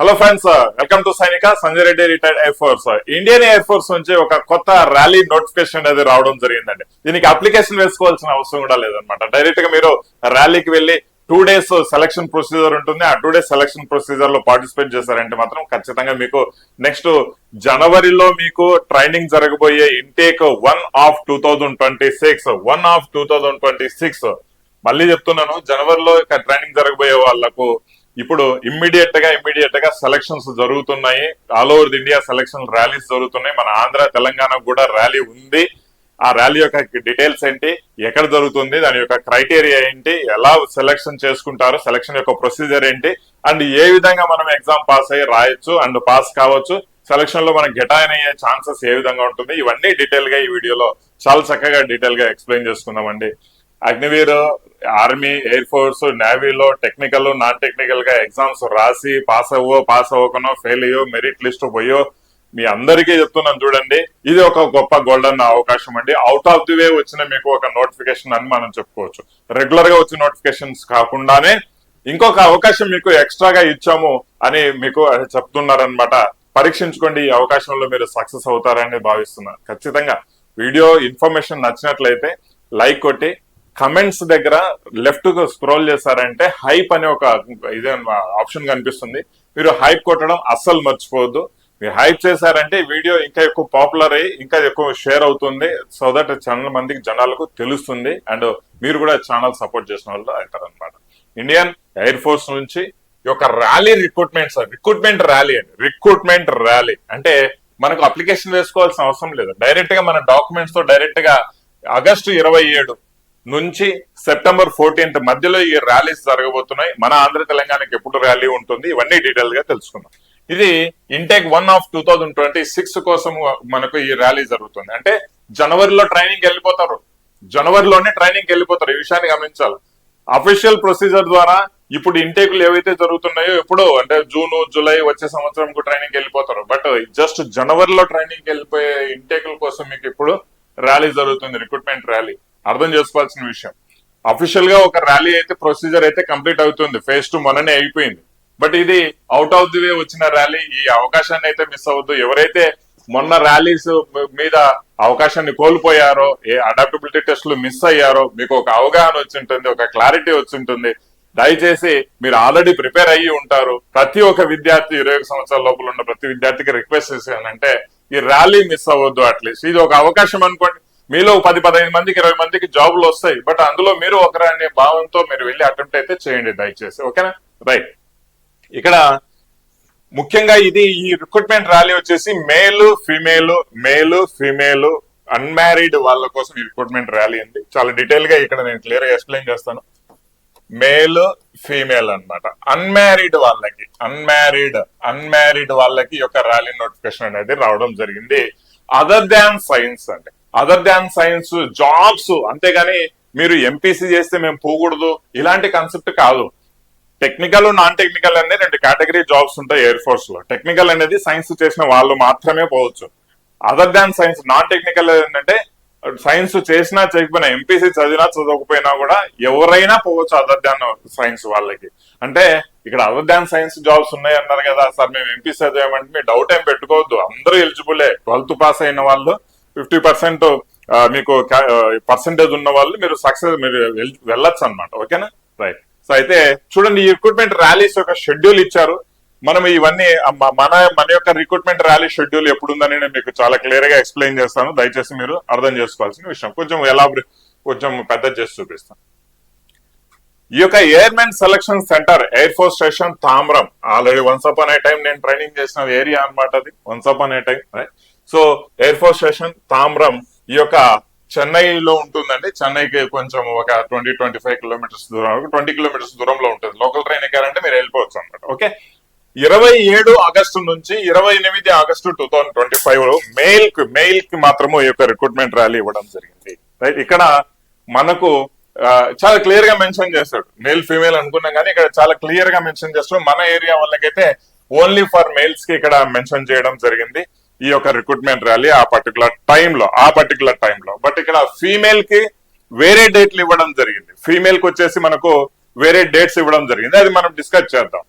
Hello friends welcome to సైనిక Sanjay Reddy retired air force Indian air force నుంచి ఒక కొత్త ర్యాలీ నోటిఫికేషన్ అనేది రావడం జరిగిందండి. దీనికి అప్లికేషన్ వేసుకోవాల్సిన అవసరం కూడా లేదనమాట డైరెక్ట్గా మీరు ర్యాలీకి వెళ్ళి టూ డేస్ సెలక్షన్ ప్రొసీజర్ ఉంటుంది. ఆ టూ డేస్ సెలక్షన్ ప్రొసీజర్లో పార్టిసిపేట్ చేశారంటే మాత్రం ఖచ్చితంగా మీకు నెక్స్ట్ జనవరిలో మీకు ట్రైనింగ్ జరగబోయే intake one of two thousand twenty six one of two thousand twenty six మళ్ళీ చెప్తున్నాను జనవరిలో ట్రైనింగ్ జరగబోయే వాళ్ళకు ఇప్పుడు ఇమ్మీడియట్గా ఇమ్మీడియట్గా సెలక్షన్స్ జరుగుతున్నాయి all over India selection rallies జరుగుతున్నాయి. మన ఆంధ్ర తెలంగాణ కూడా ర్యాలీ ఉంది. ఆ ర్యాలీ యొక్క డీటెయిల్స్ ఏంటి? ఎక్కడ జరుగుతుంది? దాని యొక్క క్రైటీరియా ఏంటి? ఎలా సెలక్షన్ చేసుకుంటారు? సెలక్షన్ యొక్క ప్రొసీజర్ ఏంటి? అండ్ ఏ విధంగా మనం ఎగ్జామ్ పాస్ అయ్యి రాయొచ్చు? అండ్ పాస్ కావచ్చు? సెలక్షన్లో మనం గెటాయిన్ అయ్యే ఛాన్సెస్ ఏ విధంగా ఉంటుంది? ఇవన్నీ డీటెయిల్గా ఈ వీడియోలో చాలా చక్కగా డీటెయిల్గా ఎక్స్ప్లెయిన్ చేసుకుందామండి. అగ్నివీర్ ఆర్మీ ఎయిర్ ఫోర్స్ నేవీలో టెక్నికల్ నాన్ టెక్నికల్గా ఎగ్జామ్స్ రాసి పాస్ అవ్వో పాస్ అవ్వకనో ఫెయిల్ అయ్యో మెరిట్ లిస్ట్ పోయో మీ అందరికీ చెప్తున్నాను చూడండి. ఇది ఒక గొప్ప గోల్డెన్ అవకాశం అండి. అవుట్ ఆఫ్ ది వే వచ్చిన మీకు ఒక నోటిఫికేషన్ అని మనం చెప్పుకోవచ్చు. రెగ్యులర్గా వచ్చిన నోటిఫికేషన్స్ కాకుండానే ఇంకొక అవకాశం మీకు ఎక్స్ట్రాగా ఇచ్చాము అని మీకు చెప్తున్నారనమాట పరీక్షించుకోండి ఈ అవకాశంలో మీరు సక్సెస్ అవుతారని భావిస్తున్నాను. ఖచ్చితంగా వీడియో ఇన్ఫర్మేషన్ నచ్చినట్లయితే లైక్ కొట్టి కమెంట్స్ దగ్గర లెఫ్ట్ స్క్రోల్ చేశారంటే హైప్ అనే ఒక ఇదే ఆప్షన్ కనిపిస్తుంది. మీరు హైప్ కొట్టడం అస్సలు మర్చిపోవద్దు. మీరు హైప్ చేశారంటే వీడియో ఇంకా ఎక్కువ పాపులర్ అయ్యి ఇంకా ఎక్కువ షేర్ అవుతుంది. సో దట్ చాలా మందికి జనాలకు తెలుస్తుంది. అండ్ మీరు కూడా ఛానల్ సపోర్ట్ చేసిన వాళ్ళు అవుతారు అనమాట ఇండియన్ ఎయిర్ ఫోర్స్ నుంచి ఒక యొక్క rally recruitment sir recruitment rally అండి. రిక్రూట్మెంట్ ర్యాలీ అంటే మనకు అప్లికేషన్ వేసుకోవాల్సిన అవసరం లేదు. డైరెక్ట్గా మన డాక్యుమెంట్స్తో డైరెక్ట్గా ఆగస్టు ఇరవై ఏడు నుంచి సెప్టెంబర్ ఫోర్టీన్త్ మధ్యలో ఈ ర్యాలీస్ జరగబోతున్నాయి. మన ఆంధ్ర తెలంగాణకి ఎప్పుడు ర్యాలీ ఉంటుంది? ఇవన్నీ డీటెయిల్గా తెలుసుకుందాం. ఇది intake one of two thousand twenty six కోసం మనకు ఈ ర్యాలీ జరుగుతుంది. అంటే జనవరిలో ట్రైనింగ్ వెళ్ళిపోతారు. జనవరిలోనే ట్రైనింగ్ వెళ్ళిపోతారు. ఈ విషయాన్ని గమనించాలి. అఫీషియల్ ప్రొసీజర్ ద్వారా ఇప్పుడు ఇంటేకులు ఏవైతే జరుగుతున్నాయో ఎప్పుడు అంటే జూన్ జూలై వచ్చే సంవత్సరం ట్రైనింగ్ వెళ్ళిపోతారు. బట్ జస్ట్ జనవరిలో ట్రైనింగ్ వెళ్ళిపోయే ఇంటేకుల కోసం మీకు ఇప్పుడు ర్యాలీ జరుగుతుంది. Recruitment rally. అర్థం చేసుకోవాల్సిన విషయం. అఫీషియల్గా ఒక ర్యాలీ అయితే ప్రొసీజర్ అయితే కంప్లీట్ అవుతుంది. ఫేజ్ టూ మొన్ననే అయిపోయింది. బట్ ఇది అవుట్ ఆఫ్ ది వే వచ్చిన ర్యాలీ ఈ అవకాశాన్ని అయితే మిస్ అవ్వద్దు. ఎవరైతే మొన్న ర్యాలీస్ మీద అవకాశాన్ని కోల్పోయారో ఏ అడాప్టబిలిటీ టెస్ట్లు మిస్ అయ్యారో మీకు ఒక అవగాహన వచ్చింటుంది ఒక క్లారిటీ వచ్చింటుంది. దయచేసి మీరు ఆల్రెడీ ప్రిపేర్ అయ్యి ఉంటారు. ప్రతి ఒక్క విద్యార్థి ఇరవై సంవత్సరాల లోపల ఉన్న ప్రతి విద్యార్థికి రిక్వెస్ట్ చేసేయాలంటే ఈ ర్యాలీ మిస్ అవ్వద్దు అట్లీస్ట్ ఇది ఒక అవకాశం అనుకోండి. మీలో పది పదహైదు మందికి ఇరవై మందికి జాబులు వస్తాయి. బట్ అందులో మీరు ఒకరు అనే భావంతో మీరు వెళ్ళి అటెంప్ట్ అయితే చేయండి దయచేసి. ఓకేనా? రైట్. ఇక్కడ ముఖ్యంగా ఇది ఈ రిక్రూట్మెంట్ ర్యాలీ వచ్చేసి మేలు ఫీమేల్ మేలు ఫిమేల్ అన్మ్యారీడ్ వాళ్ళ కోసం ఈ రిక్రూట్మెంట్ ర్యాలీ అండి. చాలా డీటెయిల్గా ఇక్కడ నేను క్లియర్గా ఎక్స్ప్లెయిన్ చేస్తాను. మేల్ ఫీమేల్ అన్నమాట. అన్మ్యారీడ్ వాళ్ళకి అన్మ్యారీడ్ అన్మ్యారీడ్ వాళ్ళకి యొక్క ర్యాలీ నోటిఫికేషన్ అనేది రావడం జరిగింది. అదర్ దాన్ సైన్స్ అండి. అదర్ దాన్ సైన్స్ జాబ్స్ అంతేగాని మీరు ఎంపీసీ చేస్తే మేము పోకూడదు. ఇలాంటి కాన్సెప్ట్ కాదు. టెక్నికల్ నాన్ టెక్నికల్ అనే రెండు కేటగిరీ జాబ్స్ ఉంటాయి ఎయిర్ ఫోర్స్లో. టెక్నికల్ అనేది సైన్స్ చేసిన వాళ్ళు మాత్రమే పోవచ్చు. Other than science non technical ఏంటంటే సైన్స్ చేసినా చేయకపోయినా ఎంపీసీ చదివినా చదవకపోయినా కూడా ఎవరైనా పోవచ్చు అదర్ దాన్ సైన్స్ వాళ్ళకి. అంటే ఇక్కడ అదర్ దాన్ సైన్స్ జాబ్స్ ఉన్నాయి అన్నారు కదా సార్ మేము ఎంపీసీ చదివామంటే మీ డౌట్ ఏం పెట్టుకోవద్దు. అందరూ ఎలిజిబులే ట్వెల్త్ పాస్ అయిన వాళ్ళు ఫిఫ్టీ పర్సెంట్ మీకు పర్సంటేజ్ ఉన్న వాళ్ళు మీరు సక్సెస్ మీరు వెళ్ళొచ్చు అనమాట ఓకేనా? రైట్. సో అయితే చూడండి ఈ రిక్రూట్మెంట్ ర్యాలీస్ యొక్క షెడ్యూల్ ఇచ్చారు. మనం ఇవన్నీ మన మన యొక్క రిక్రూట్మెంట్ ర్యాలీ షెడ్యూల్ ఎప్పుడు ఉందని నేను మీకు చాలా క్లియర్గా ఎక్స్ప్లెయిన్ చేస్తాను. దయచేసి మీరు అర్థం చేసుకోవాల్సిన విషయం. కొంచెం ఎలా కొంచెం పెద్ద చేసి చూపిస్తాను. ఈ యొక్క airmen selection centre air force station Tambaram. Already once up అనే టైం నేను ట్రైనింగ్ చేసిన ఏరియా అన్నమాట అది. వన్స్ అప్ అనే time so air force station Tambaram ఈ యొక్క చెన్నైలో ఉంటుందండి. చెన్నైకి కొంచెం ఒక ట్వంటీ ట్వంటీ ఫైవ్ కిలోమీటర్స్ దూరం ట్వంటీ కిలోమీటర్స్ దూరంలో ఉంటుంది. లోకల్ ట్రైన్ ఎక్కారంటే మీరు వెళ్ళిపోవచ్చు అనమాట ఓకే ఇరవై ఏడు ఆగస్టు నుంచి ఇరవై ఎనిమిది ఆగస్టు టూ థౌసండ్ ట్వంటీ ఫైవ్లో మెయిల్కి మెయిల్కి మాత్రము ఈ యొక్క రిక్రూట్మెంట్ ర్యాలీ ఇవ్వడం జరిగింది. రైట్ ఇక్కడ మనకు చాలా క్లియర్గా మెన్షన్ చేస్తాడు మేల్ ఫీమేల్ అనుకున్నాం కానీ ఇక్కడ చాలా క్లియర్గా మెన్షన్ చేస్తాడు మన ఏరియా వాళ్ళకైతే ఓన్లీ ఫర్ మేల్స్కి ఇక్కడ మెన్షన్ చేయడం జరిగింది. ఈ యొక్క రిక్రూట్మెంట్ ర్యాలీ ఆ పర్టికులర్ టైంలో ఆ పర్టికులర్ టైంలో బట్ ఇక్కడ ఫీమేల్కి వేరే డేట్లు ఇవ్వడం జరిగింది. ఫీమేల్కి వచ్చేసి మనకు వేరే డేట్స్ ఇవ్వడం జరిగింది. అది మనం డిస్కస్ చేద్దాం.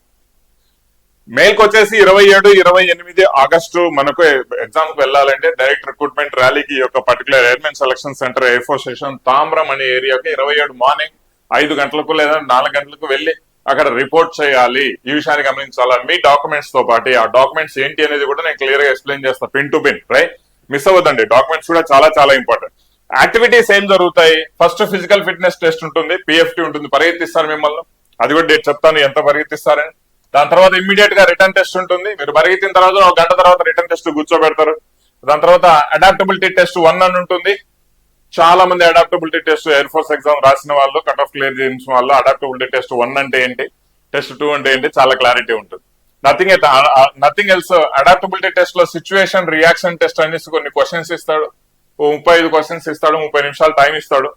మెయిల్కి వచ్చేసి ఇరవై ఏడు ఇరవై ఎనిమిది ఆగస్టు మనకు ఎగ్జామ్కి వెళ్ళాలంటే డైరెక్ట్ రిక్రూట్మెంట్ ర్యాలీకి ఈ యొక్క particular airmen selection centre air force station Tambaram అనే ఏరియాకి ఇరవై ఏడు మార్నింగ్ ఐదు గంటలకు లేదా నాలుగు గంటలకు వెళ్ళి అక్కడ రిపోర్ట్ చేయాలి. ఈ విషయాన్ని గమనించాలా? మీ డాక్యుమెంట్స్తో పాటు ఆ డాక్యుమెంట్స్ ఏంటి అనేది కూడా నేను క్లియర్గా ఎక్స్ప్లెయిన్ చేస్తాను pin to pin right? Miss అవ్వద్దండి. Documents కూడా చాలా చాలా ఇంపార్టెంట్. యాక్టివిటీస్ ఏం జరుగుతాయి? ఫస్ట్ ఫిజికల్ ఫిట్నెస్ టెస్ట్ ఉంటుంది పిఎఫ్టీ ఉంటుంది పరిగెత్తిస్తారు మిమ్మల్ని. అది కూడా డేట్ చెప్తాను ఎంత పరిగెత్తిస్తారని. దాని తర్వాత ఇమ్మీడియట్గా రిటర్న్ టెస్ట్ ఉంటుంది. మీరు పరిగెత్తిన తర్వాత ఒక గంట తర్వాత రిటర్న్ టెస్ట్ కూర్చోబెడతారు. దాని తర్వాత అడాప్టబిలిటీ టెస్ట్ వన్ అని ఉంటుంది. చాలా మంది adaptability test air force exam రాసిన వాళ్ళు కట్ ఆఫ్ క్లియర్ చేసిన వాళ్ళు అడాప్టబిలిటీ టెస్ట్ వన్ అంటే ఏంటి? టెస్ట్ టూ అంటే ఏంటి? చాలా క్లారిటీ ఉంటుంది. నథింగ్ అయితే నథింగ్ ఎల్స్ అడాప్టబిలిటీ టెస్ట్లో సిచ్యువేషన్ రియాక్షన్ టెస్ట్ అనేసి కొన్ని క్వశ్చన్స్ ఇస్తాడు. ముప్పై ఐదు క్వశ్చన్స్ ఇస్తాడు ముప్పై నిమిషాలు టైం ఇస్తాడు.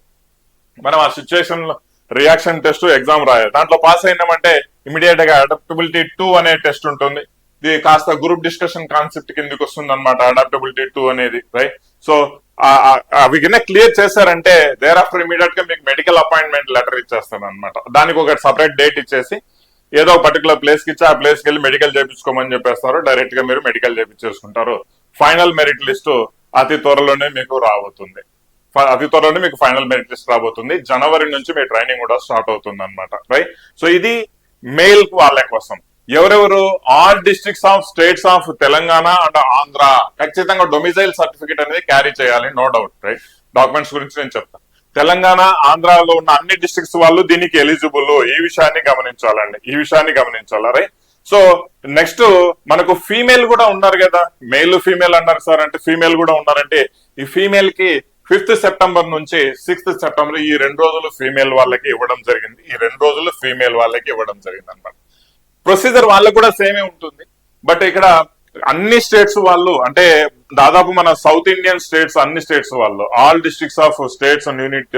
మనం ఆ సిచ్యువేషన్లో రియాక్షన్ టెస్ట్ ఎగ్జామ్ రాయాలి. దాంట్లో పాస్ అయినామంటే ఇమీడియట్గా అడాప్టబిలిటీ టూ అనే టెస్ట్ ఉంటుంది. ఇది కాస్త గ్రూప్ డిస్కషన్ కాన్సెప్ట్ కిందకి వస్తుంది అనమాట అడాప్టబిలిటీ టూ అనేది రైట్ సో అవి కింద క్లియర్ చేశారంటే దేర్ ఆఫ్టర్ ఇమీడియట్గా మీకు మెడికల్ అపాయింట్మెంట్ లెటర్ ఇచ్చేస్తాను అనమాట దానికి ఒక సపరేట్ డేట్ ఇచ్చేసి ఏదో ఒక పర్టికులర్ ప్లేస్కి ఇచ్చి ఆ ప్లేస్కి వెళ్ళి మెడికల్ చేయించుకోమని చెప్పేస్తారు. డైరెక్ట్గా మీరు మెడికల్ చేయించేసుకుంటారు ఫైనల్ మెరిట్ లిస్ట్ అతి త్వరలోనే మీకు రాబోతుంది. అతి త్వరలోనే మీకు ఫైనల్ మెరిట్ లిస్ట్ రాబోతుంది. జనవరి నుంచి మీ ట్రైనింగ్ కూడా స్టార్ట్ అవుతుంది అనమాట రైట్ సో ఇది మెయిల్ వాళ్ళ కోసం. ఎవరెవరు? All districts of states of Telangana and Andhra. ఖచ్చితంగా డొమిసైల్ సర్టిఫికేట్ అనేది క్యారీ చేయాలి నో డౌట్ రైట్ డాక్యుమెంట్స్ గురించి నేను చెప్తాను తెలంగాణ ఆంధ్రాలో ఉన్న అన్ని డిస్ట్రిక్ట్స్ వాళ్ళు దీనికి ఎలిజిబుల్ ఈ విషయాన్ని గమనించాలండి. ఈ విషయాన్ని గమనించాలి రైట్ సో నెక్స్ట్ మనకు ఫీమేల్ కూడా ఉన్నారు కదా. మేల్ ఫీమేల్ అన్నారు సార్ అంటే ఫీమేల్ కూడా ఉన్నారంటే ఈ ఫీమేల్కి ఫిఫ్త్ సెప్టెంబర్ నుంచి సిక్స్త్ సెప్టెంబర్ ఈ రెండు రోజులు ఫీమేల్ వాళ్ళకి ఇవ్వడం జరిగింది. ఈ రెండు రోజులు ఫీమేల్ వాళ్ళకి ఇవ్వడం జరిగింది అనమాట ప్రొసీజర్ వాళ్ళకు కూడా సేమే ఉంటుంది. బట్ ఇక్కడ అన్ని స్టేట్స్ వాళ్ళు అంటే దాదాపు మన సౌత్ ఇండియన్ స్టేట్స్ అన్ని స్టేట్స్ వాళ్ళు all districts of states and unit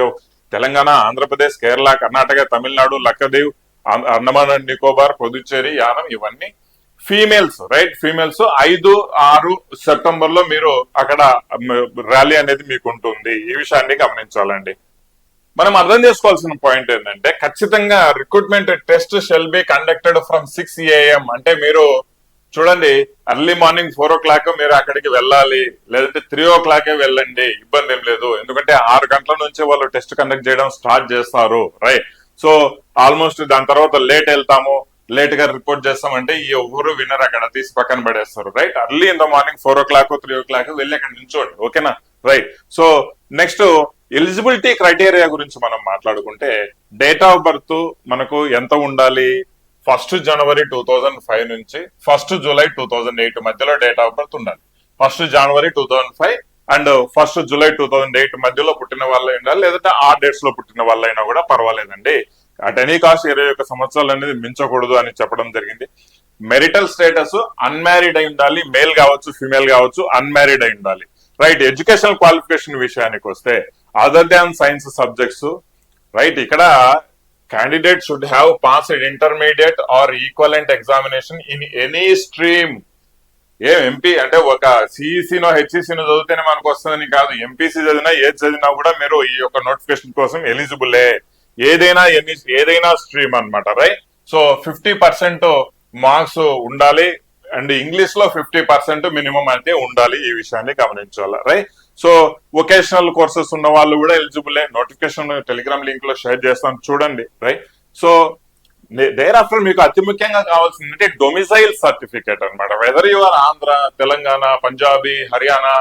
Telangana Andhra Pradesh Kerala Karnataka Tamil Nadu Laccadive Andaman and Nicobar Puducherry Yanam ఇవన్నీ ఫీమేల్స్ రైట్? ఫీమేల్స్ ఐదు ఆరు సెప్టెంబర్లో మీరు అక్కడ ర్యాలీ అనేది మీకు ఉంటుంది ఈ విషయాన్ని గమనించాలండి. మనం అర్థం చేసుకోవాల్సిన పాయింట్ ఏంటంటే ఖచ్చితంగా recruitment test shall be conducted from six AM అంటే మీరు చూడండి early morning four o'clock మీరు అక్కడికి వెళ్ళాలి లేదంటే త్రీ ఓ క్లాకే వెళ్ళండి ఇబ్బంది ఏం లేదు. ఎందుకంటే ఆరు గంటల నుంచి వాళ్ళు టెస్ట్ కండక్ట్ చేయడం స్టార్ట్ చేస్తారు రైట్ సో ఆల్మోస్ట్ దాని తర్వాత లేట్ వెళ్తాము లేట్గా రిపోర్ట్ చేస్తామంటే ఈ ఎవరు విన్నర్ అక్కడ తీసి పక్కన పడేస్తారు right early in the morning four o'clock three o'clock వెళ్ళి అక్కడ నిల్చోండి ఓకేనా right so next eligibility criteria గురించి మనం మాట్లాడుకుంటే డేట్ ఆఫ్ బర్త్ మనకు ఎంత ఉండాలి? First January two thousand five నుంచి first July two thousand eight మధ్యలో డేట్ ఆఫ్ బర్త్ ఉండాలి. First January two thousand five and first July two thousand eight మధ్యలో పుట్టిన వాళ్ళు ఉండాలి? లేదంటే ఆ డేట్స్లో పుట్టిన వాళ్ళైనా కూడా పర్వాలేదండి. అట్ ఎనీ కాస్ట్ ఇరవై ఒక్క సంవత్సరాలు అనేది మించకూడదు అని చెప్పడం జరిగింది. మెరిటల్ స్టేటస్ అన్మ్యారీడ్ అయి ఉండాలి. మేల్ కావచ్చు ఫీమేల్ కావచ్చు అన్మ్యారీడ్ అయి ఉండాలి. రైట్ ఎడ్యుకేషనల్ క్వాలిఫికేషన్ విషయానికి వస్తే other than science subjects right ఇక్కడ candidate should have passed intermediate or equivalent examination in any stream ఏం ఎంపీ అంటే ఒక సిఈసీనో హెచ్ఈసినో చదివితేనే మనకు వస్తుందని కాదు. ఎంపీసీ చదివినా ఏది చదివినా కూడా మీరు ఈ యొక్క నోటిఫికేషన్ కోసం ఎలిజిబులే ఏదైనా ఎన్ని ఏదైనా స్ట్రీమ్ అన్నమాట right so fifty percent marks ఉండాలి. అండ్ ఇంగ్లీష్లో ఫిఫ్టీ పర్సెంట్ మినిమం అయితే ఉండాలి ఈ విషయాన్ని గమనించాలి రైట్ సో వొకేషనల్ కోర్సెస్ ఉన్న వాళ్ళు కూడా ఎలిజిబులే నోటిఫికేషన్ టెలిగ్రామ్ లింక్లో షేర్ చేస్తాను. చూడండి రైట్ సో దేర్ ఆఫ్టర్ మీకు అతి ముఖ్యంగా కావాల్సింది డొమిసైల్ సర్టిఫికేట్ అనమాట whether you are Andhra Telangana Punjabi Haryana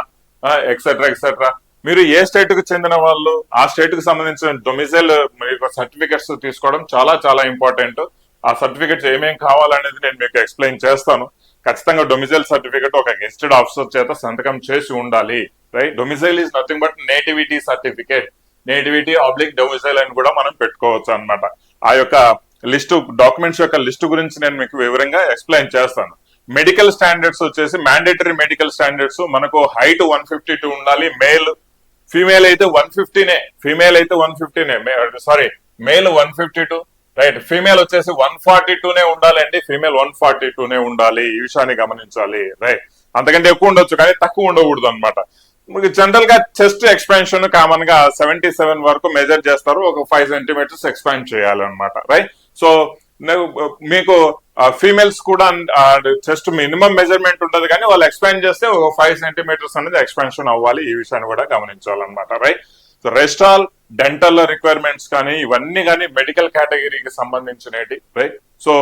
etcetera etcetera మీరు ఏ స్టేట్కు చెందిన వాళ్ళు ఆ స్టేట్కు సంబంధించిన డొమిసైల్ మీకు సర్టిఫికేట్స్ తీసుకోవడం చాలా చాలా ఇంపార్టెంట్ ఆ సర్టిఫికేట్స్ ఏమేమి కావాలనేది నేను మీకు ఎక్స్ప్లెయిన్ చేస్తాను. ఖచ్చితంగా డొమిసైల్ సర్టిఫికెట్ ఒక గెస్టెడ్ ఆఫీసర్ చేత సంతకం చేసి ఉండాలి right domicile is nothing but nativity certificate nativity oblique domicile అని కూడా మనం పెట్టుకోవచ్చు అన్నమాట. ఆ యొక్క లిస్ట్ డాక్యుమెంట్స్ యొక్క లిస్ట్ గురించి నేను మీకు వివరంగా ఎక్స్ప్లెయిన్ చేస్తాను. మెడికల్ స్టాండర్డ్స్ వచ్చేసి మ్యాండేటరీ మెడికల్ స్టాండర్డ్స్ మనకు హైట్ వన్ ఫిఫ్టీ టూ ఉండాలి మేల్ ఫీమేల్ అయితే వన్ ఫిఫ్టీనే ఫీమేల్ అయితే one ఫిఫ్టీనే sorry male one fifty two right female వచ్చేసి వన్ ఫార్టీ టూనే ఉండాలండి. ఫీమేల్ వన్ ఫార్టీ టూనే ఉండాలి. ఈ విషయాన్ని గమనించాలి. రైట్. అంతకంటే ఎక్కువ ఉండొచ్చు కానీ తక్కువ ఉండకూడదు అనమాట మీకు జనరల్గా చెస్ట్ ఎక్స్పాన్షన్ కామన్గా సెవెంటీ సెవెన్ వరకు మెజర్ చేస్తారు. ఒక ఫైవ్ సెంటీమీటర్స్ ఎక్స్పాండ్ చేయాలన్నమాట. రైట్. సో మీకు ఫీమేల్స్ కూడా జస్ట్ మినిమం మెజర్మెంట్ ఉండదు కానీ వాళ్ళు ఎక్స్పాండ్ చేస్తే ఒక ఫైవ్ సెంటీమీటర్స్ అనేది ఎక్స్పాన్షన్ అవ్వాలి. ఈ విషయాన్ని కూడా గమనించాలన్నమాట. Right. So rest all dental requirements కానీ ఇవన్నీ కానీ మెడికల్ కేటగిరీకి సంబంధించినవి రైట్ సో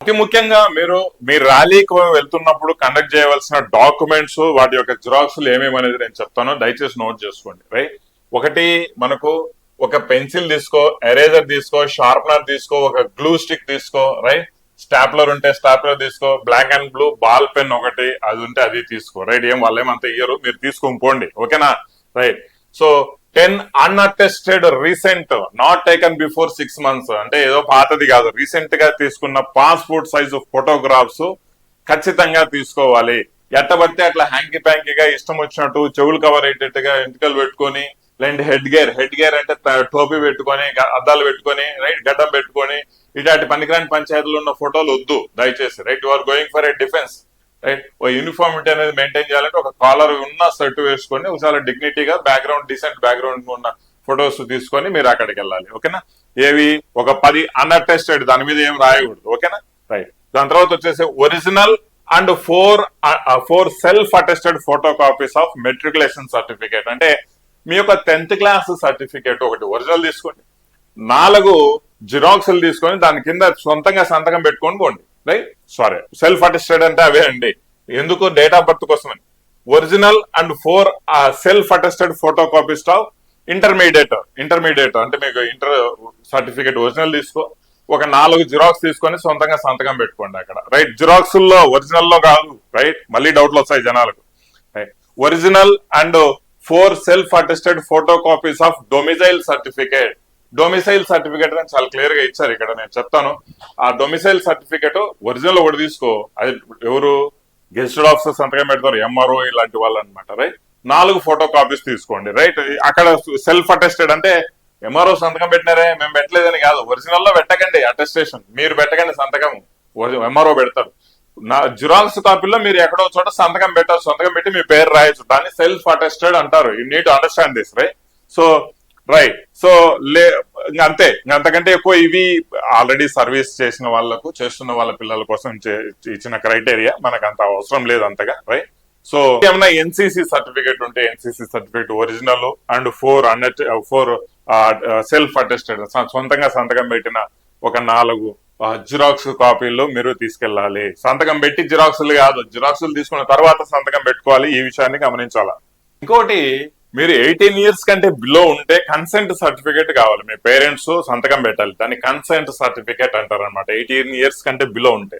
అతి ముఖ్యంగా మీరు మీ ర్యాలీకి వెళ్తున్నప్పుడు కండక్ట్ చేయవలసిన డాక్యుమెంట్స్ వాటి యొక్క జిరాక్స్లు ఏమేమి అనేది నేను చెప్తాను దయచేసి నోట్ చేసుకోండి రైట్ ఒకటి మనకు ఒక పెన్సిల్ తీసుకో ఎరేజర్ తీసుకో షార్ప్నర్ తీసుకో ఒక గ్లూ స్టిక్ తీసుకో రైట్ స్టాప్లర్ ఉంటే స్టాప్లర్ తీసుకో black and blue ball pen ఒకటి అది ఉంటే అది తీసుకో రైట్ ఏం వాళ్ళు ఏమంత ఇయ్యరు మీరు తీసుకొని పోండి ఓకేనా right so ten unattested recent not taken before six months అంటే ఏదో పాతది కాదు. రీసెంట్గా తీసుకున్న పాస్పోర్ట్ సైజు ఫోటోగ్రాఫ్స్ ఖచ్చితంగా తీసుకోవాలి. ఎట్టబడితే అట్లా హ్యాంకీ ప్యాంకీగా ఇష్టం వచ్చినట్టు చెవులు కవర్ అయ్యేటట్టుగా ఎంటికలు పెట్టుకొని లేదంటే హెడ్ గేర్ హెడ్ గేర్ అంటే టోపీ పెట్టుకొని అద్దాలు పెట్టుకొని రైట్ గడ్డం పెట్టుకొని ఇలాంటి పనికిరాని పంచాయతీలు ఉన్న ఫోటోలు వద్దు. దయచేసి right you are going for a defence right oh uniformity అనేది మెయింటైన్ చేయాలంటే ఒక కాలర్ ఉన్న షర్ట్ వేసుకొని ఒకసారి డిగ్నిటీగా బ్యాక్గ్రౌండ్ డీసెంట్ బ్యాక్గ్రౌండ్ ఉన్న ఫొటోస్ తీసుకొని మీరు అక్కడికి వెళ్ళాలి. ఓకేనా? ఏవి? ఒక పది అన్అటెస్టెడ్ దాని మీద ఏం రాయకూడదు. ఓకేనా? రైట్ దాని తర్వాత వచ్చేసి original and four four self attested photo copies of matriculation certificate అంటే మీ యొక్క టెన్త్ క్లాస్ సర్టిఫికేట్ ఒకటి ఒరిజినల్ తీసుకోండి. నాలుగు జిరాక్స్లు తీసుకొని దాని కింద సొంతంగా సంతకం పెట్టుకొని పోండి. రైట్ సారీ సెల్ఫ్ అటెస్టెడ్ అంటే అవే అండి. ఎందుకు డేట్ ఆఫ్ బర్త్ కోసమని original and four self attested photo copies of intermediate intermediate అంటే మీకు ఇంటర్ సర్టిఫికేట్ ఒరిజినల్ తీసుకో ఒక నాలుగు జిరాక్స్ తీసుకొని సొంతంగా సంతకం పెట్టుకోండి అక్కడ. రైట్ జిరాక్స్లో ఒరిజినల్లో కాదు. రైట్ మళ్ళీ డౌట్లు వస్తాయి జనాలకు. Original and four self attested photo copies of domicile certificate domicile certificate అని చాలా క్లియర్గా ఇచ్చారు ఇక్కడ నేను చెప్తాను. ఆ డొమిసైల్ సర్టిఫికేట్ ఒరిజినల్ ఒకటి తీసుకో. అది ఎవరు? గెస్టెడ్ ఆఫీసర్ సంతకం పెడతారు ఎంఆర్ఓ ఇలాంటి వాళ్ళు అనమాట రైట్ నాలుగు ఫోటో కాపీస్ తీసుకోండి రైట్ అక్కడ సెల్ఫ్ అటెస్టెడ్ అంటే ఎంఆర్ఓ సంతకం పెట్టినారే మేము పెట్టలేదని కాదు. ఒరిజినల్లో పెట్టకండి అటెస్టేషన్ మీరు పెట్టకండి సంతకం. ఎంఆర్ఓ పెడతారు. నా జిరాక్స్ కాపీలో మీరు ఎక్కడో చోట సంతకం పెట్టారు సంతకం పెట్టి మీ పేరు రాయొచ్చు. దాన్ని సెల్ఫ్ అటెస్టెడ్ అంటారు you need understand this right so right so లే అంతే. అంతకంటే ఎక్కువ ఇవి ఆల్రెడీ సర్వీస్ చేసిన వాళ్ళకు చేస్తున్న వాళ్ళ పిల్లల కోసం ఇచ్చిన క్రైటీరియా మనకు అంత అవసరం లేదు అంతగా. రైట్ సో ఏమైనా ఎన్సీసీ సర్టిఫికేట్ ఉంటే NCC certificate original and four అన్నట్ ఫోర్ సెల్ఫ్ అటెస్టెడ్ సొంతంగా సంతకం పెట్టిన ఒక నాలుగు జిరాక్స్ కాపీలు మీరు తీసుకెళ్ళాలి. సంతకం పెట్టి జిరాక్సులు కాదు జిరాక్సులు తీసుకున్న తర్వాత సంతకం పెట్టుకోవాలి ఈ విషయాన్ని గమనించాలి? ఇంకోటి మీరు ఎయిటీన్ ఇయర్స్ కంటే బిలో ఉంటే కన్సెంట్ సర్టిఫికేట్ కావాలి. మీ పేరెంట్స్ సంతకం పెట్టాలి. దాన్ని కన్సెంట్ సర్టిఫికేట్ అంటారు అనమాట ఎయిటీన్ ఇయర్స్ కంటే బిలో ఉంటే.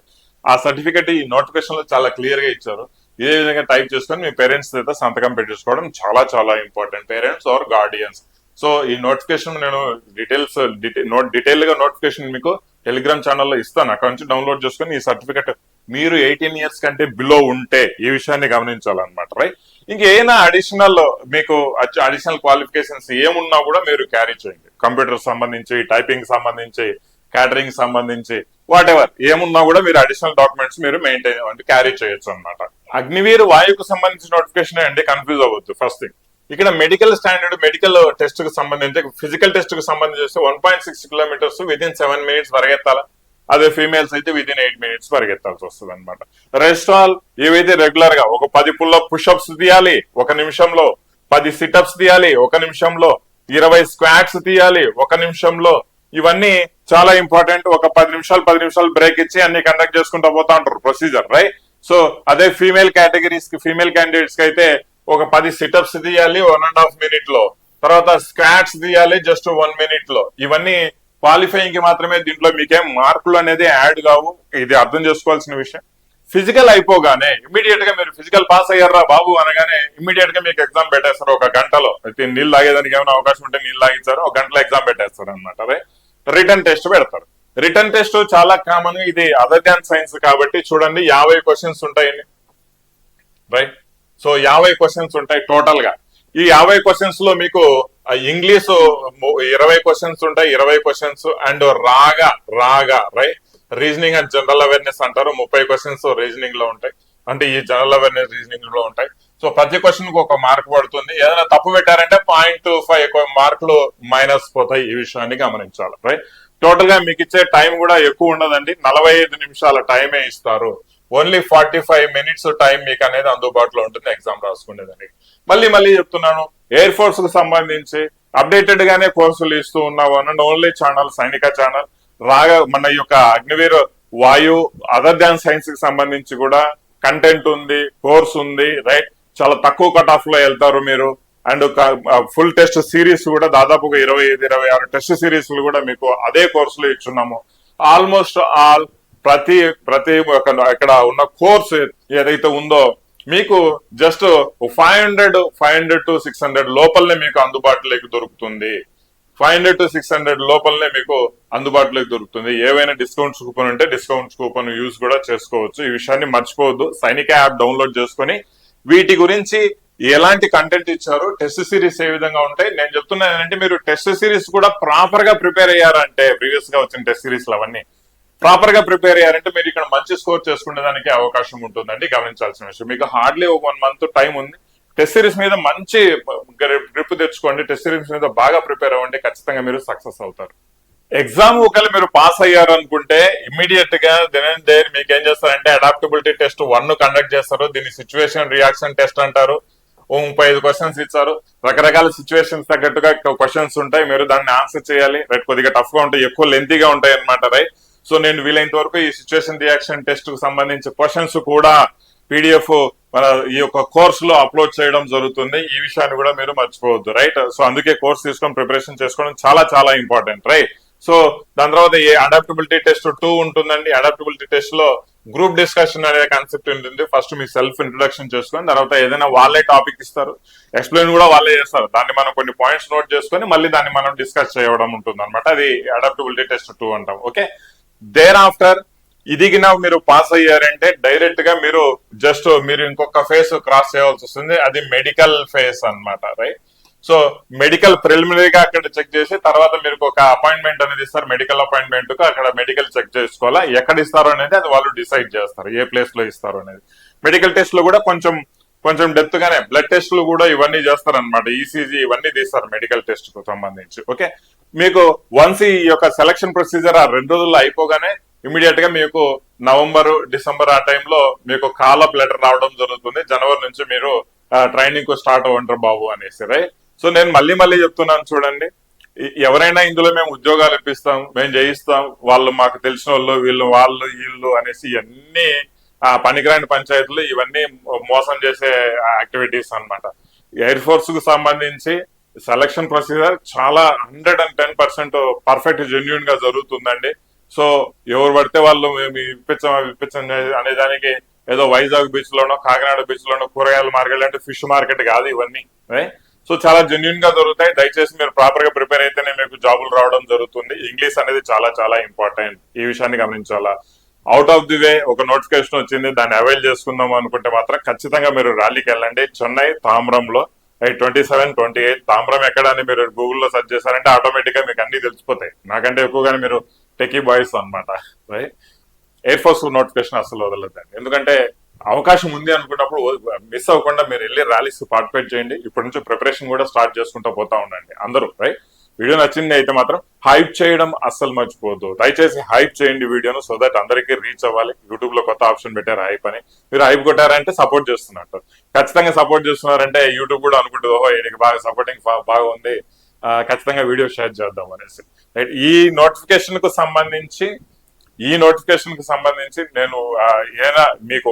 ఆ సర్టిఫికేట్ ఈ నోటిఫికేషన్లో చాలా క్లియర్గా ఇచ్చారు. ఇదే విధంగా టైప్ చేసుకొని మీ పేరెంట్స్ అయితే సంతకం పెట్టించుకోవడం చాలా చాలా important. Parents or guardians. So ఈ నోటిఫికేషన్ నేను డీటెయిల్స్ డీటెయిల్గా నోటిఫికేషన్ మీకు టెలిగ్రామ్ ఛానల్లో ఇస్తాను. అక్కడ నుంచి డౌన్లోడ్ చేసుకొని ఈ సర్టిఫికేట్ మీరు ఎయిటీన్ ఇయర్స్ కంటే బిలో ఉంటే ఈ విషయాన్ని గమనించాలన్నమాట రైట్ ఇంకేమైనా అడిషనల్ మీకు అడిషనల్ క్వాలిఫికేషన్స్ ఏమున్నా కూడా మీరు క్యారీ చేయండి. కంప్యూటర్ సంబంధించి టైపింగ్ సంబంధించి క్యాటరింగ్ సంబంధించి వాట్ ఎవర్ ఏమున్నా కూడా మీరు అడిషనల్ డాక్యుమెంట్స్ మీరు మెయింటైన్ అంటే క్యారీ చేయొచ్చు అన్నమాట అగ్నివీర్ వాయువుకు సంబంధించిన నోటిఫికేషన్ అండి కన్ఫ్యూజ్ అవ్వద్దు ఫస్ట్ థింగ్ ఇక్కడ మెడికల్ స్టాండర్డ్ మెడికల్ టెస్ట్కు సంబంధించి ఫిజికల్ టెస్ట్కు సంబంధించి one point six kilometres within seven minutes పరిగెత్తాలా అదే ఫీమేల్స్ అయితే విదిన్ ఎయిట్ మినిట్స్ పరిగెత్తాల్సి వస్తుంది అనమాట రెస్ట్ ఆల్ ఏవైతే రెగ్యులర్గా ఒక పది పుల్ల పుషప్స్ తీయాలి ఒక నిమిషంలో పది సిటప్స్ తీయాలి ఒక నిమిషంలో ఇరవై స్క్వాట్స్ తీయాలి ఒక నిమిషంలో ఇవన్నీ చాలా ఇంపార్టెంట్ ఒక పది నిమిషాలు పది నిమిషాలు బ్రేక్ ఇచ్చి అన్ని కండక్ట్ చేసుకుంటూ పోతా ఉంటారు ప్రొసీజర్ రైట్ సో అదే ఫీమేల్ కేటగిరీస్కి ఫీమేల్ క్యాండిడేట్స్కి అయితే ఒక పది సిటప్స్ తీయాలి వన్ అండ్ హాఫ్ మినిట్లో. తర్వాత స్క్వాట్స్ తీయాలి జస్ట్ వన్ మినిట్లో. ఇవన్నీ క్వాలిఫైయింగ్కి మాత్రమే దీంట్లో మీకేం మార్కులు అనేది యాడ్ కావు. ఇది అర్థం చేసుకోవాల్సిన విషయం. ఫిజికల్ అయిపోగానే ఇమీడియట్గా మీరు ఫిజికల్ పాస్ అయ్యారా బాబు అనగానే ఇమీడియట్గా మీకు ఎగ్జామ్ పెట్టేస్తారు ఒక గంటలో. నీళ్ళు తాగేదానికి ఏమైనా అవకాశం ఉంటే నీళ్ళు తాగిస్తారు ఒక గంటలో ఎగ్జామ్ పెట్టేస్తారు అనమాట రిటర్న్ టెస్ట్ పెడతారు. రిటర్న్ టెస్ట్ చాలా కామన్ ఇది అదర్ దాన్ సైన్స్ కాబట్టి చూడండి యాభై క్వశ్చన్స్ ఉంటాయండి రైట్? సో యాభై క్వశ్చన్స్ ఉంటాయి టోటల్గా ఈ యాభై క్వశ్చన్స్లో మీకు ఇంగ్లీష్ ఇరవై క్వశ్చన్స్ ఉంటాయి ఇరవై క్వశ్చన్స్ అండ్ రాగా రాగా right reasoning and general awareness అంటారు ముప్పై క్వశ్చన్స్ రీజనింగ్లో ఉంటాయి. అంటే ఈ జనరల్ అవేర్నెస్ రీజనింగ్లో ఉంటాయి. సో ప్రతి క్వశ్చన్కు ఒక మార్క్ పడుతుంది. ఏదైనా తప్పు పెట్టారంటే పాయింట్ ఫైవ్ మార్కులు మైనస్ పోతాయి ఈ విషయాన్ని గమనించాలి రైట్ టోటల్గా మీకు ఇచ్చే టైం కూడా ఎక్కువ ఉండదండి. నలభై ఐదు నిమిషాల టైమే ఇస్తారు. Only forty five minutes time మీకు అనేది అందుబాటులో ఉంటుంది ఎగ్జామ్ రాసుకునేదానికి. మళ్ళీ మళ్ళీ చెప్తున్నాను. ఎయిర్ ఫోర్స్కు సంబంధించి అప్డేటెడ్ గానే కోర్సులు ఇస్తూ ఉన్నావు అనండి ఓన్లీ ఛానల్ సైనిక ఛానల్ రాగా మన యొక్క అగ్నివీర్ వాయు అదర్ దాన్ సైన్స్కి సంబంధించి కూడా కంటెంట్ ఉంది కోర్స్ ఉంది రైట్ చాలా తక్కువ కట్ ఆఫ్లో వెళ్తారు మీరు. అండ్ ఫుల్ టెస్ట్ సిరీస్ కూడా దాదాపుగా ఇరవై ఐదు ఇరవై ఆరు టెస్ట్ సిరీస్ కూడా మీకు అదే కోర్సులు ఇచ్చున్నాము. ఆల్మోస్ట్ ఆల్ ప్రతి ప్రతి ఒక ఇక్కడ ఉన్న కోర్స్ ఏదైతే ఉందో మీకు just five hundred five hundred to six hundred లోపలనే మీకు అందుబాటులోకి దొరుకుతుంది. Five hundred to six hundred లోపలనే మీకు అందుబాటులోకి దొరుకుతుంది. ఏవైనా డిస్కౌంట్స్ కూపన్ ఉంటే డిస్కౌంట్స్ కూపన్ యూజ్ కూడా చేసుకోవచ్చు. ఈ విషయాన్ని మర్చిపోవద్దు. సైనిక యాప్ డౌన్లోడ్ చేసుకొని వీటి గురించి ఎలాంటి కంటెంట్ ఇచ్చారు టెస్ట్ సిరీస్ ఏ విధంగా ఉంటాయి నేను చెప్తున్నాను ఏంటంటే మీరు టెస్ట్ సిరీస్ కూడా ప్రాపర్గా ప్రిపేర్ అయ్యారంటే ప్రీవియస్గా వచ్చిన టెస్ట్ సిరీస్లు అవన్నీ ప్రాపర్గా ప్రిపేర్ అయ్యారంటే మీరు ఇక్కడ మంచి స్కోర్ చేసుకునే దానికి అవకాశం ఉంటుందండి గమనించాల్సిన విషయం. మీకు హార్డ్లీ ఒక వన్ మంత్ టైం ఉంది. టెస్ట్ సిరీస్ మీద మంచి గ్రిప్ తెచ్చుకోండి టెస్ట్ సిరీస్ మీద బాగా ప్రిపేర్ అవ్వండి ఖచ్చితంగా మీరు సక్సెస్ అవుతారు. ఎగ్జామ్ ఒకవేళ మీరు పాస్ అయ్యారు అనుకుంటే ఇమీడియట్గా అండ్ దేర్ మీకు ఏం చేస్తారంటే అడాప్టబిలిటీ టెస్ట్ వన్ కండక్ట్ చేస్తారు. దీన్ని సిచ్యువేషన్ రియాక్షన్ టెస్ట్ అంటారు. ఓ ముప్పై ఐదు క్వశ్చన్స్ ఇచ్చారు. రకరకాల సిచ్యువేషన్స్ తగ్గట్టుగా క్వశ్చన్స్ ఉంటాయి. మీరు దాన్ని ఆన్సర్ చేయాలి. రైట్ కొద్దిగా టఫ్గా ఉంటాయి ఎక్కువ లెంతీగా ఉంటాయి అనమాట రైట్? సో నేను వీలైనంత వరకు ఈ సిచ్యువేషన్ రియాక్షన్ టెస్ట్కు సంబంధించి క్వశ్చన్స్ కూడా పీడిఎఫ్ మన ఈ యొక్క కోర్స్లో అప్లోడ్ చేయడం జరుగుతుంది. ఈ విషయాన్ని కూడా మీరు మర్చిపోవద్దు రైట్ సో అందుకే కోర్స్ తీసుకొని ప్రిపరేషన్ చేసుకోవడం చాలా చాలా ఇంపార్టెంట్ రైట్ సో దాని తర్వాత ఏ అడాప్టబిలిటీ టెస్ట్ టూ ఉంటుందండి. అడాప్టబిలిటీ టెస్ట్లో గ్రూప్ డిస్కషన్ అనే కాన్సెప్ట్ ఉంటుంది. ఫస్ట్ మీ సెల్ఫ్ ఇంట్రొడక్షన్ చేసుకొని తర్వాత ఏదైనా వాళ్ళే టాపిక్ ఇస్తారు. ఎక్స్ప్లెయిన్ కూడా వాళ్ళే చేస్తారు. దాన్ని మనం కొన్ని పాయింట్స్ నోట్ చేసుకొని మళ్ళీ దాన్ని మనం డిస్కస్ చేయడం ఉంటుంది అనమాట అది అడాప్టబిలిటీ టెస్ట్ టూ అంటాం. ఓకే దేర్ ఆఫ్టర్ ఇదిగిన మీరు పాస్ అయ్యారంటే డైరెక్ట్గా మీరు జస్ట్ మీరు ఇంకొక ఫేస్ క్రాస్ చేయవలసి వస్తుంది. అది మెడికల్ ఫేస్ అన్నమాట రైట్ సో మెడికల్ ప్రిలిమినరీగా అక్కడ చెక్ చేసి తర్వాత మీరు ఒక అపాయింట్మెంట్ అనేది ఇస్తారు. మెడికల్ అపాయింట్మెంట్కు అక్కడ మెడికల్ చెక్ చేసుకోవాలా? ఎక్కడ ఇస్తారు అనేది అది వాళ్ళు డిసైడ్ చేస్తారు. ఏ ప్లేస్లో ఇస్తారు అనేది. మెడికల్ టెస్ట్లో కూడా కొంచెం కొంచెం డెప్త్ గానే బ్లడ్ టెస్ట్లు కూడా ఇవన్నీ చేస్తారనమాట ఈసీజీ ఇవన్నీ తీస్తారు మెడికల్ టెస్ట్కు సంబంధించి. ఓకే మీకు వన్స్ ఈ యొక్క సెలక్షన్ ప్రొసీజర్ ఆ రెండు రోజుల్లో అయిపోగానే ఇమీడియట్గా మీకు నవంబర్ డిసెంబర్ ఆ టైంలో మీకు కాల్ అప్ లెటర్ రావడం జరుగుతుంది. జనవరి నుంచి మీరు ట్రైనింగ్కు స్టార్ట్ అవ్వంటారు బాబు అనేసి రైట్ సో నేను మళ్ళీ మళ్ళీ చెప్తున్నాను చూడండి. ఎవరైనా ఇందులో మేము ఉద్యోగాలు ఇప్పిస్తాం మేము చేయిస్తాం వాళ్ళు మాకు తెలిసిన వాళ్ళు వీళ్ళు వాళ్ళు వీళ్ళు అనేసి ఇవన్నీ పనికిరాని పంచాయతీలు ఇవన్నీ మోసం చేసే యాక్టివిటీస్ అన్నమాట. ఎయిర్ ఫోర్స్కు సంబంధించి సెలక్షన్ ప్రొసీజర్ చాలా hundred and ten percent perfect జెన్యున్గా జరుగుతుందండి. సో ఎవరు పడితే వాళ్ళు మేము ఇప్పించాం అవి ఇప్పించాం అనే దానికి ఏదో వైజాగ్ బీచ్ లోనో కాకినాడ బీచ్ లోనో కూరగాయల మార్కెట్ అంటే ఫిష్ మార్కెట్ కాదు ఇవన్నీ. సో చాలా జెన్యున్గా దొరుకుతాయి. దయచేసి మీరు ప్రాపర్గా ప్రిపేర్ అయితేనే మీకు జాబులు రావడం జరుగుతుంది. ఇంగ్లీష్ అనేది చాలా చాలా ఇంపార్టెంట్. ఈ విషయాన్ని గమనించాలా? అవుట్ ఆఫ్ ది వే ఒక నోటిఫికేషన్ వచ్చింది దాన్ని అవైల్ చేసుకుందాం అనుకుంటే మాత్రం ఖచ్చితంగా మీరు ర్యాలీకి వెళ్ళండి. Chennai తామ్రంలో twenty seven twenty eight Tambaram ఎక్కడ అని మీరు గూగుల్లో సెర్చ్ చేశారంటే ఆటోమేటిక్గా మీకు అన్ని తెలిసిపోతాయి. నాకంటే ఎక్కువగానే మీరు టెకీ బాయ్స్ అనమాట రైట్ ఎయిర్ ఫోర్స్ నోటిఫికేషన్ అసలు వదలద్దండి. ఎందుకంటే అవకాశం ఉంది అనుకున్నప్పుడు మిస్ అవ్వకుండా మీరు వెళ్ళి ర్యాలీస్ పార్టిసిపేట్ చేయండి. ఇప్పటి నుంచి ప్రిపరేషన్ కూడా స్టార్ట్ చేసుకుంటూ పోతా ఉండండి. అందరూ రైట్ వీడియో నచ్చింది అయితే మాత్రం హైప్ చేయడం అస్సలు మర్చిపోవద్దు. దయచేసి హైప్ చేయండి వీడియోను సో దట్ అందరికీ రీచ్ అవ్వాలి. యూట్యూబ్లో కొత్త ఆప్షన్ పెట్టారు హైప్ అని. మీరు హైప్ కొట్టారంటే సపోర్ట్ చేస్తున్నట్టు. ఖచ్చితంగా సపోర్ట్ చేస్తున్నారంటే యూట్యూబ్ కూడా అనుకుంటుంది ఓహో ఈయనకి బాగా సపోర్టింగ్ బాగా ఉంది. ఖచ్చితంగా వీడియో షేర్ చేద్దాం అనేసి. ఈ నోటిఫికేషన్కు సంబంధించి ఈ నోటిఫికేషన్కి సంబంధించి నేను ఏమైనా ఏదైనా మీకు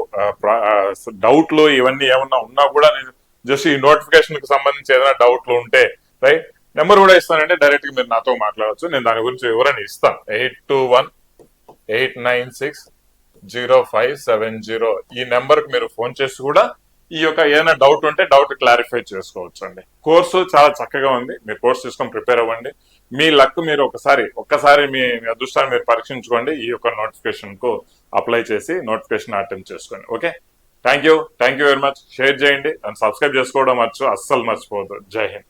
డౌట్లు ఇవన్నీ ఏమన్నా ఉన్నా కూడా నేను జస్ట్ ఈ నోటిఫికేషన్కి సంబంధించి ఏదైనా డౌట్లు ఉంటే రైట్ నెంబర్ కూడా ఇస్తానంటే డైరెక్ట్గా మీరు నాతో మాట్లాడవచ్చు నేను దాని గురించి వివరణ ఇస్తాను. Eight two one eight nine six zero five seven zero. ఈ నెంబర్కు మీరు ఫోన్ చేసి కూడా ఈ యొక్క ఏదైనా డౌట్ ఉంటే డౌట్ క్లారిఫై చేసుకోవచ్చు అండి కోర్సు చాలా చక్కగా ఉంది. మీరు కోర్స్ తీసుకొని ప్రిపేర్ అవ్వండి. మీ లక్ మీరు ఒకసారి ఒక్కసారి మీ మీ అదృష్టాన్ని మీరు పరీక్షించుకోండి. ఈ యొక్క నోటిఫికేషన్కు అప్లై చేసి నోటిఫికేషన్ అటెంప్ట్ చేసుకోండి. Okay thank you thank you very much share చేయండి. అండ్ సబ్స్క్రైబ్ చేసుకోవడం మర్చు అస్సలు మర్చిపోవద్దు. జై హింద్